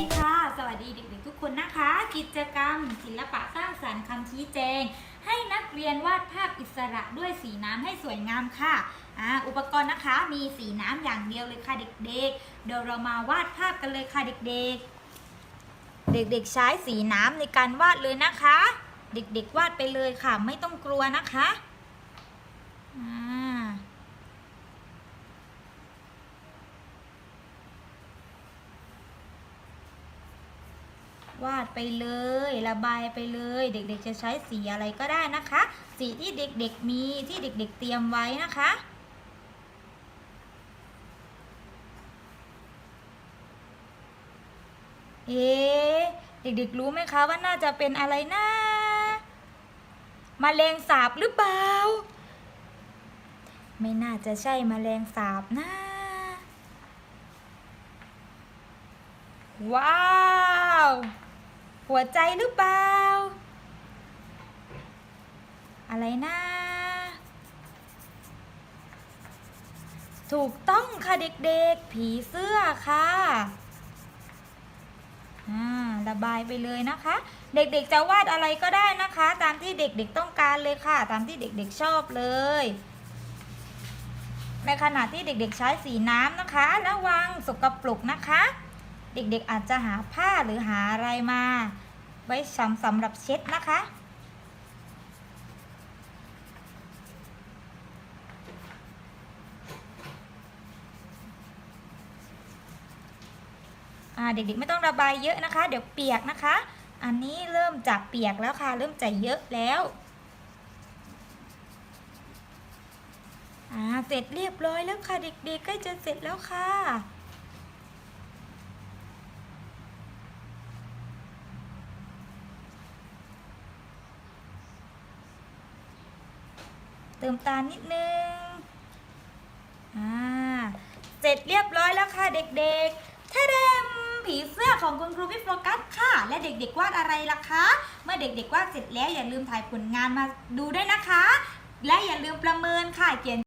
ีคนนะคะ กิจกรรม ศิลปะสร้างสรรค์คำชี้แจง ให้นักเรียนวาดภาพอิสระด้วยสีน้ำให้สวยงามค่ะอ่าอุปกรณ์นะคะมีสีน้ำอย่างเดียวเลยค่ะเด็กๆ เดี๋ยวเรามาวาดภาพกันเลยค่ะเด็กๆ เด็กๆใช้สีน้ำในการวาดเลยนะคะ เด็กๆวาดไปเลยค่ะ ไม่ต้องกลัวนะคะ วาดไปเลย ระบายไปเลย เด็กๆ จะใช้สีอะไรก็ได้นะคะ สีที่เด็กๆมีที่เด็กๆ เตรียมไว้นะคะเอ๊เด็กๆรู้ไหมคะว่าน่าจะเป็นอะไรนะมแมลงสาบหรือเปล่า ไม่น่าจะใช่มแมลงสาบนะ ว้าว หัวใจหรือเปล่า อะไรนะ ถูกต้องค่ะเด็กๆ ผีเสื้อค่ะอ่าระบายไปเลยนะคะ เด็กๆจะวาดอะไรก็ได้นะคะ ตามที่เด็กๆต้องการเลยค่ะ ตามที่เด็กๆชอบเลย ในขณะที่เด็กๆใช้สีน้ำนะคะ ระวังสกปรกนะคะ เด็กๆอาจจะหาผ้าหรือหาอะไรมา ไว้สำสำหรับเช็ดนะคะ เด็กๆไม่ต้องระบายเยอะนะคะ เดี๋ยวเปียกนะคะ อันนี้เริ่มจากเปียกแล้วค่ะ เริ่มจะเยอะแล้วเสร็จเรียบร้อยแล้วค่ะ เด็กๆใกล้จะเสร็จแล้วค่ะ ติมตาลนิดนึงอ่าเสร็จเรียบร้อยแล้วค่ะเด็กๆท่าเดมผีเสื้อของคุณครูพี่โฟกัสค่ะ และเด็กๆวาดอะไรล่ะคะ เมื่อเด็กๆวาดเสร็จแล้วอย่าลืมถ่ายผลงานมาดูด้วยนะคะ และอย่าลืมประเมินค่ะเขียน